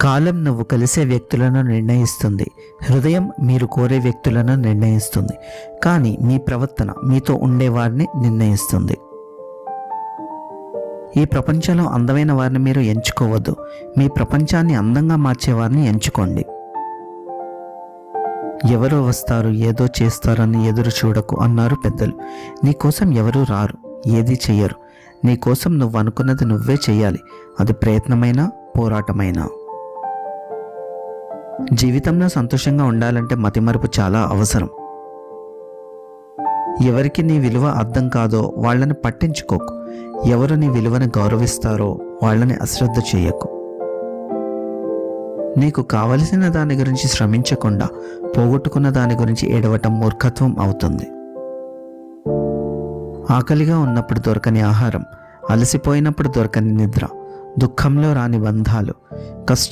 కాలం నువ్వు కలిసే వ్యక్తులను నిర్ణయిస్తుంది. హృదయం మీరు కోరే వ్యక్తులను నిర్ణయిస్తుంది. కానీ మీ ప్రవర్తన మీతో ఉండేవారిని నిర్ణయిస్తుంది. ఈ ప్రపంచంలో అందమైన వారిని మీరు ఎంచుకోవద్దు. మీ ప్రపంచాన్ని అందంగా మార్చేవారిని ఎంచుకోండి. ఎవరో వస్తారు ఏదో చేస్తారని ఎదురు చూడకు అన్నారు పెద్దలు. నీకోసం ఎవరూ రారు ఏది చెయ్యరు. నీకోసం నువ్వు అనుకున్నది నువ్వే చేయాలి అది ప్రయత్నమైనా పోరాటమైనా? జీవితంలో సంతోషంగా ఉండాలంటే మతిమరుపు చాలా అవసరం. ఎవరికి నీ విలువ అర్థం కాదో వాళ్ళని పట్టించుకోకు. ఎవరు నీ విలువని గౌరవిస్తారో వాళ్ళని అశ్రద్ధ చేయకు. నీకు కావలసిన దాని గురించి శ్రమించకుండా పోగొట్టుకున్న దాని గురించి ఏడవటం మూర్ఖత్వం అవుతుంది. ఆకలిగా ఉన్నప్పుడు దొరకని ఆహారం అలసిపోయినప్పుడు దొరకని నిద్ర దుఃఖంలో రాని బంధాలు కష్ట